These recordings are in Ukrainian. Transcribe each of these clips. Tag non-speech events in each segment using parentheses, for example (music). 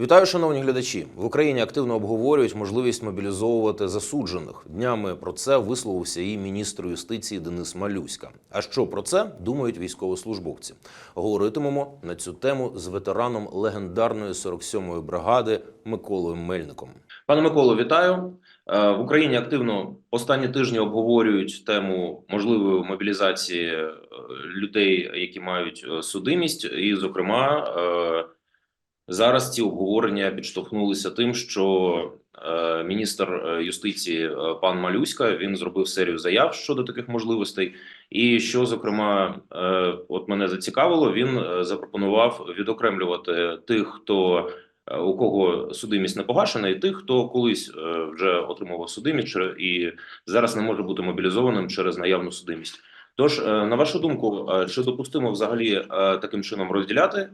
Вітаю, шановні глядачі. В Україні активно обговорюють можливість мобілізовувати засуджених. Днями про це висловився і міністр юстиції Денис Малюська. А що про це думають військовослужбовці? Говоритимемо на цю тему з ветераном легендарної 47-ї бригади Миколою Мельником. Пане Миколо, вітаю. Е, В Україні активно останні тижні обговорюють тему можливої мобілізації е, людей, які мають е, судимість, і, зокрема, зараз ці обговорення підштовхнулися тим, що е, міністр е, юстиції е, пан Малюська він зробив серію заяв щодо таких можливостей. І що, зокрема, от мене зацікавило, він запропонував відокремлювати тих, хто у кого судимість не погашена, і тих, хто колись вже отримував судимість і зараз не може бути мобілізованим через наявну судимість. Тож, на вашу думку, е, чи допустимо взагалі таким чином розділяти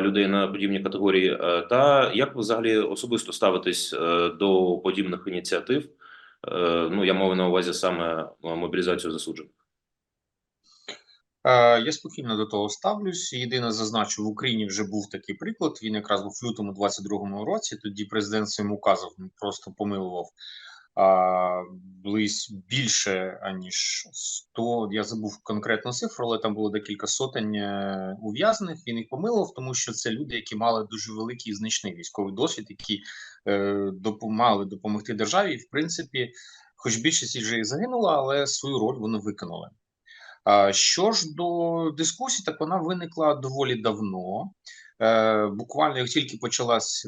людей на подібні категорії, е, та як ви взагалі особисто ставитесь е, до подібних ініціатив? Е, Ну, я маю на увазі саме е, мобілізацію засуджених. Е, Я спокійно до того ставлюсь. Єдине зазначу, в Україні вже був такий приклад. Він якраз був в лютому 22-му році. Тоді президент своїм указом просто помилував близь більше аніж 100, Я забув конкретну цифру, але там було декілька сотень е, ув'язнених. Він їх помилував, тому що це люди, які мали дуже великий і значний військовий досвід, які е, допо- мали допомогти державі. І, в принципі, хоч більшість вже і загинула, але свою роль вони виконали. Що ж до дискусії, так вона виникла доволі давно. Е, Буквально як тільки почалась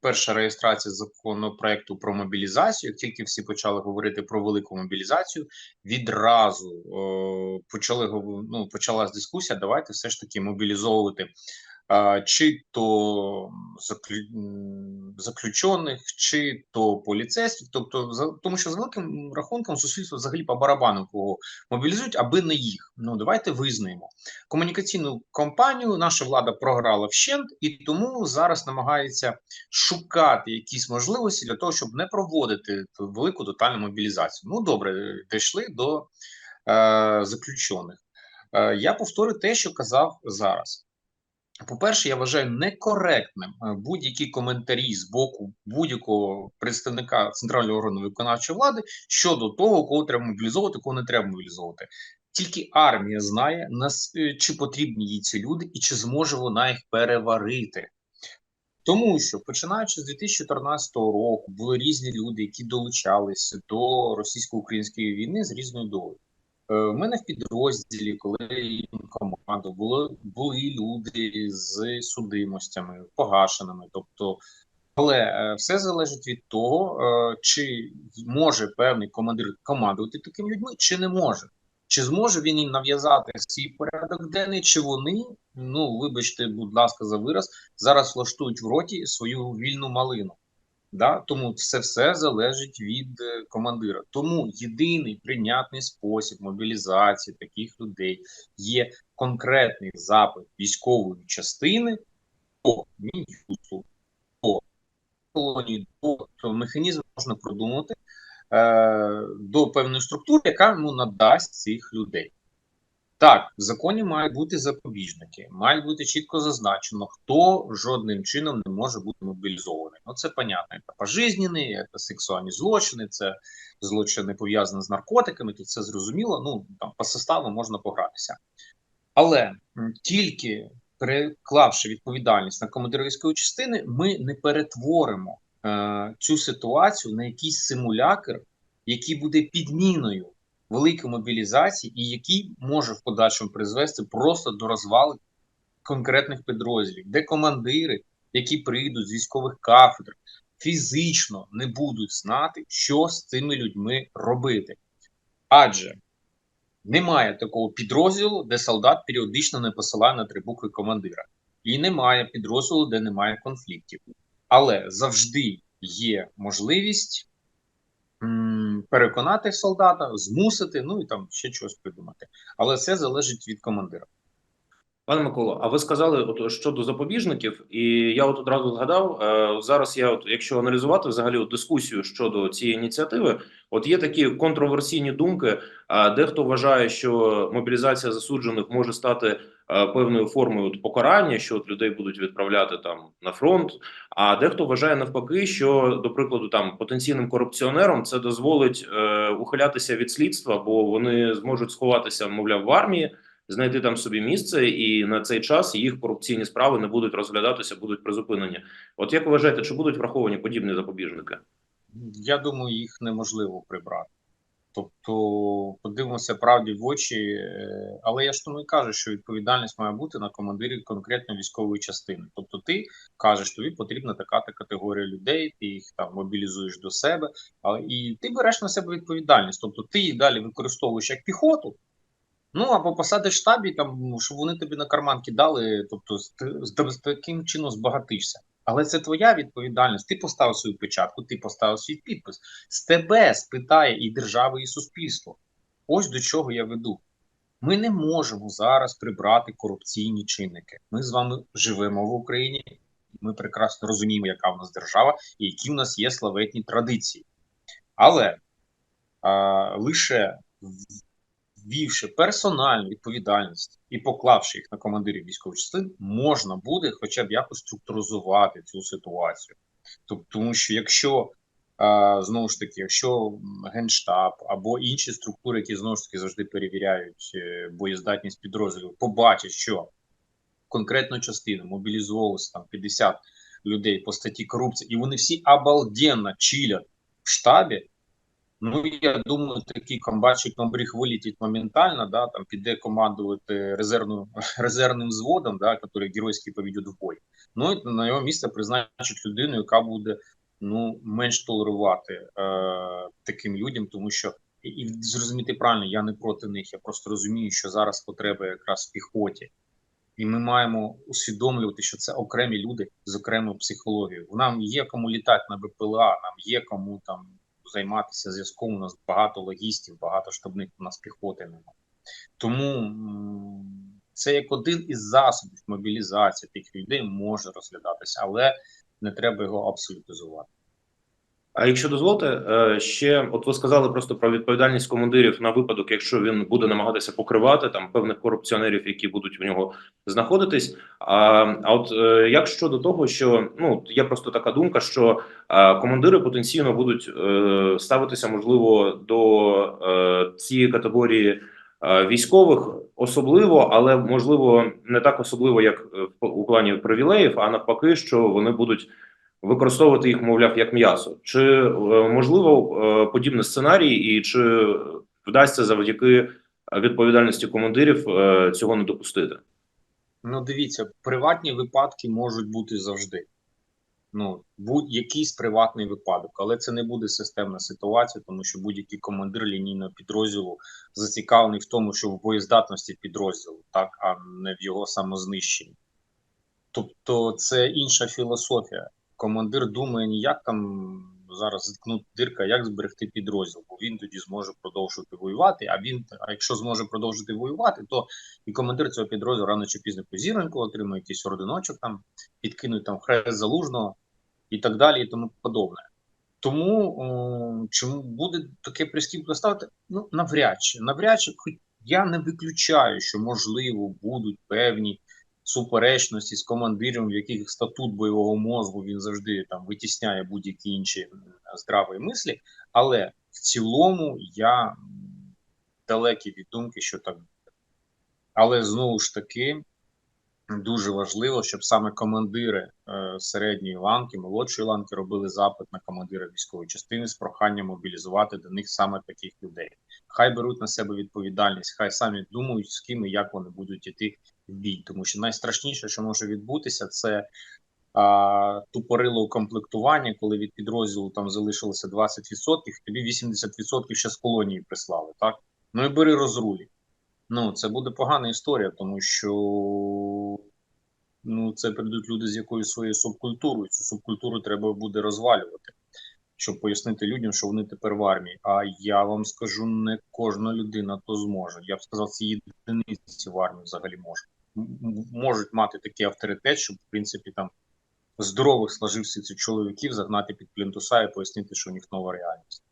перша реєстрація законопроекту про мобілізацію, як тільки всі почали говорити про велику мобілізацію, відразу почали ну, почалась дискусія. Давайте все ж таки мобілізовувати чи то заключених, чи то поліцейських, тобто тому, що з великим рахунком суспільство взагалі по барабану кого мобілізують, аби не їх. Ну давайте визнаємо комунікаційну кампанію. Наша влада програла вщент, і тому зараз намагається шукати якісь можливості для того, щоб не проводити велику тотальну мобілізацію. Ну добре, дійшли до е, заключених. Е, я повторю те, що казав зараз. По-перше, я вважаю некоректним е, будь-які коментарі з боку будь-якого представника центрального органу виконавчої влади щодо того, кого треба мобілізовувати, кого не треба мобілізовувати. Тільки армія знає, нас, е, чи потрібні їй ці люди і чи зможе вона їх переварити. Тому що починаючи з 2014 року були різні люди, які долучалися до російсько-української війни з різною долею. Е, У мене в підрозділі, коли команду, були, були люди з судимостями, погашеними. Тобто, але е, все залежить від того, е, чи може певний командир командувати такими людьми, чи не може. Чи зможе він їм нав'язати свій порядок денний, чи вони, ну вибачте, будь ласка, за вираз, зараз влаштують в роті свою вільну малину. Да? Тому це все залежить від е, командира. Тому єдиний прийнятний спосіб мобілізації таких людей є конкретний запит військової частини по мін'юсту, по колонії, до то механізм можна продумати е, до певної структури, яка йому надасть цих людей. Так, в законі мають бути запобіжники, має бути чітко зазначено, хто жодним чином не може бути мобілізований. Ну це понятно. Це пожизнений, це сексуальні злочини, це злочини пов'язані з наркотиками. Тут це зрозуміло. Ну там по составу можна погратися, але тільки переклавши відповідальність на командира частини, ми не перетворимо е, цю ситуацію на якийсь симулякр, який буде підміною великої мобілізації, і який може в подальшому призвести просто до розвалу конкретних підрозділів, де командири, які прийдуть з військових кафедр, фізично не будуть знати, що з цими людьми робити. Адже немає такого підрозділу, де солдат періодично не посилає на три букви командира, і немає підрозділу, де немає конфліктів. Але завжди є можливість переконати солдата, змусити, ну і там ще щось придумати. Але це залежить від командира. Пане Миколо, а ви сказали от щодо запобіжників, і я от одразу згадав е, зараз. Я, от якщо аналізувати взагалі от дискусію щодо цієї ініціативи, от є такі контроверсійні думки. А дехто вважає, що мобілізація засуджених може стати певною формою от покарання, що от людей будуть відправляти там на фронт. А дехто вважає навпаки, що до прикладу там потенційним корупціонерам це дозволить е, ухилятися від слідства, бо вони зможуть сховатися, мовляв, в армії, знайти там собі місце, і на цей час їх корупційні справи не будуть розглядатися, будуть призупинені. От як ви вважаєте, чи будуть враховані подібні запобіжники? Я думаю, їх неможливо прибрати. Тобто, подивимося правді в очі, е, але я ж тому і кажу, що відповідальність має бути на командирі конкретно військової частини. Тобто, ти кажеш, тобі потрібна така та категорія людей, ти їх там мобілізуєш до себе, але і ти береш на себе відповідальність. Тобто, ти їх далі використовуєш як піхоту. Ну або посадиш в штабі, там щоб вони тобі на карман кидали, тобто з таким чином збагатишся. Але це твоя відповідальність. Ти поставив свою печатку, ти поставив свій підпис. З тебе спитає і держава, і суспільство. Ось до чого я веду. Ми не можемо зараз прибрати корупційні чинники. Ми з вами живемо в Україні, ми прекрасно розуміємо, яка в нас держава і які в нас є славетні традиції. Але а, лише ввівши персональну відповідальність і поклавши їх на командирів військових частин, можна буде хоча б якось структуризувати цю ситуацію. Тобто, тому що якщо знову ж таки, якщо генштаб або інші структури, які знову ж таки завжди перевіряють е, боєздатність підрозділів, побачать, що конкретну частину мобілізувалося там 50 людей по статті корупції, і вони всі обалденно чилять в штабі. Ну, я думаю, такий комбатчик номерих вилетить моментально, да, там піде командувати резервним, (laughs) резервним зводом, да, який геройськи поведуть в бой. Ну і на його місце призначить людину, яка буде ну, менш толерувати е, таким людям, тому що і, і зрозуміти правильно, я не проти них. Я просто розумію, що зараз потреба якраз в піхоті. І ми маємо усвідомлювати, що це окремі люди з окремою психологією. Нам є кому літати на БПЛА, нам є кому там займатися зв'язком. У нас багато логістів, багато штабних у нас піхоти немає. Тому це як один із засобів мобілізації тих людей може розглядатися, але не треба його абсолютизувати. А якщо дозволите, е, ще от ви сказали просто про відповідальність командирів на випадок, якщо він буде намагатися покривати там певних корупціонерів, які будуть в нього знаходитись. А а от е, як щодо того, що ну є просто така думка, що е, командири потенційно будуть ставитися можливо до цієї категорії військових, особливо, але можливо не так особливо, як в у плані привілеїв, а навпаки, що вони будуть використовувати їх, мовляв, як м'ясо. Чи е, можливо е, подібний сценарій, і чи вдасться завдяки відповідальності командирів е, цього не допустити? Ну, дивіться, приватні випадки можуть бути завжди. Ну, будь-якийсь приватний випадок, але це не буде системна ситуація, тому що будь-який командир лінійного підрозділу зацікавлений в тому, що в боєздатності підрозділу, так, а не в його самознищенні. Тобто це інша філософія командир думає не як там зараз зіткнути дирка, як зберегти підрозділ, бо він тоді зможе продовжувати воювати. А він, а якщо зможе продовжити воювати, то і командир цього підрозділу рано чи пізно позіроньку отримає якийсь ординочок, там підкинуть там хрест залужного і так далі, і тому подобне. Тому чому буде таке прискіпно ставити? Ну навряд чи навряд чи, хоч я не виключаю, що можливо будуть певні суперечності з командиром, в яких статут бойового мозку він завжди там витісняє будь-які інші здраві мислі. Але в цілому я далекий від думки, що так буде. Але знову ж таки. Дуже важливо, щоб саме командири е, середньої ланки, молодшої ланки робили запит на командира військової частини з проханням мобілізувати до них саме таких людей. Хай беруть на себе відповідальність, хай самі думають, з ким і як вони будуть йти в бій. Тому що найстрашніше, що може відбутися, це а, тупорило укомплектування, коли від підрозділу там залишилося 20%, тобі 80% ще з колонії прислали. Так ну і бери розрулі. Ну, це буде погана історія, тому що ну, це прийдуть люди з якоюсь своєю субкультурою. Цю субкультуру треба буде розвалювати, щоб пояснити людям, що вони тепер в армії. А я вам скажу, не кожна людина то зможе. Я б сказав, ці єдиниці в армії взагалі можуть. Можуть мати такий авторитет, щоб в принципі там здорових сложився цих чоловіків загнати під плінтуса і пояснити, що у них нова реальність.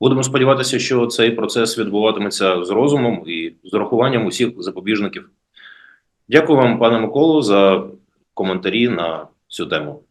Будемо сподіватися, що цей процес відбуватиметься з розумом і з урахуванням усіх запобіжників. Дякую вам, пане Миколу, за коментарі на цю тему.